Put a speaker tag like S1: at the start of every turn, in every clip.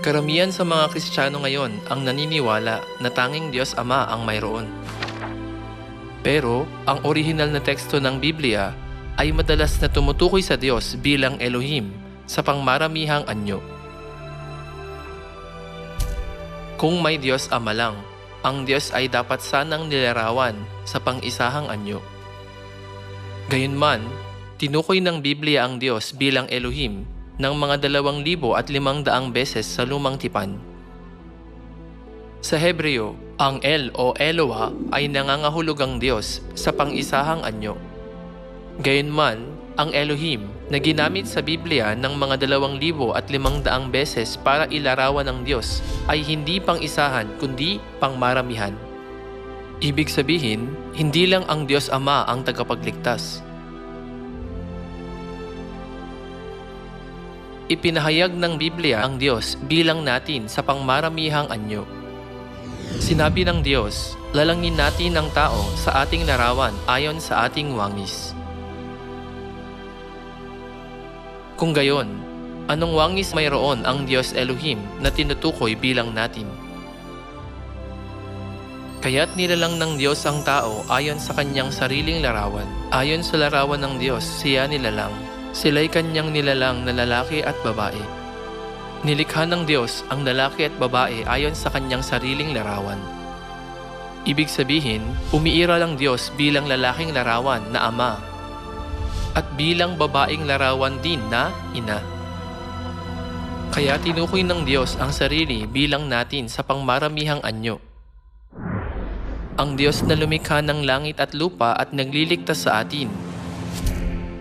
S1: Karamihan sa mga Kristiyano ngayon ang naniniwala na tanging Diyos Ama ang mayroon. Pero ang orihinal na teksto ng Biblia ay madalas na tumutukoy sa Diyos bilang Elohim sa pangmaramihang anyo. Kung may Diyos Ama lang, ang Diyos ay dapat sanang nilarawan sa pang-isahang anyo. Gayunman, tinukoy ng Biblia ang Diyos bilang Elohim ng mga dalawang libo at limang daang beses sa lumang tipan. Sa Hebreo, ang El o Eloah ay nangangahulugang Diyos sa pang-isahang anyo. Gayunman, ang Elohim na ginamit sa Biblia ng mga dalawang libo at limang daang beses para ilarawan ng Diyos ay hindi pang-isahan kundi pangmaramihan. Ibig sabihin, hindi lang ang Diyos Ama ang tagapagligtas. Ipinahayag ng Biblia ang Diyos bilang natin sa pangmaramihang anyo. Sinabi ng Diyos, lalangin natin ang tao sa ating larawan ayon sa ating wangis. Kung gayon, anong wangis mayroon ang Diyos Elohim na tinutukoy bilang natin? Kaya't nilalang ng Diyos ang tao ayon sa kanyang sariling larawan. Ayon sa larawan ng Diyos, siya nilalang. Sila'y kanyang nilalang na lalaki at babae. Nilikha ng Diyos ang lalaki at babae ayon sa kanyang sariling larawan. Ibig sabihin, umiiral ang Diyos bilang lalaking larawan na ama at bilang babaeng larawan din na ina. Kaya tinukoy ng Diyos ang sarili bilang natin sa pangmaramihang anyo. Ang Diyos na lumikha ng langit at lupa at nagliligtas sa atin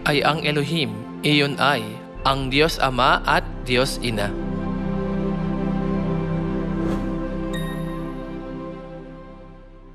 S1: ay ang Elohim, iyon ay ang Diyos Ama at Diyos Ina.